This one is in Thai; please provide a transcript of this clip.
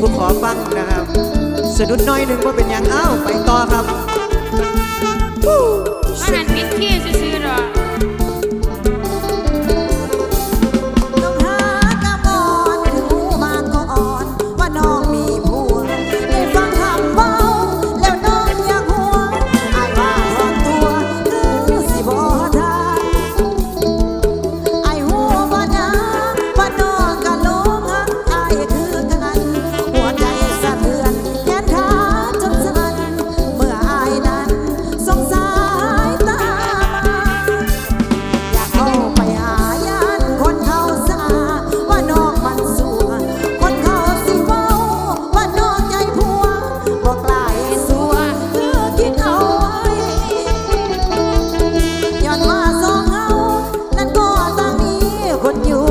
ผู้ขอฟังนะครับ สะดุดน้อยหนึ่งว่าเป็นอย่างอ้าวไปต่อครับ ว่านั้นปิดที่ซื่อๆหร but you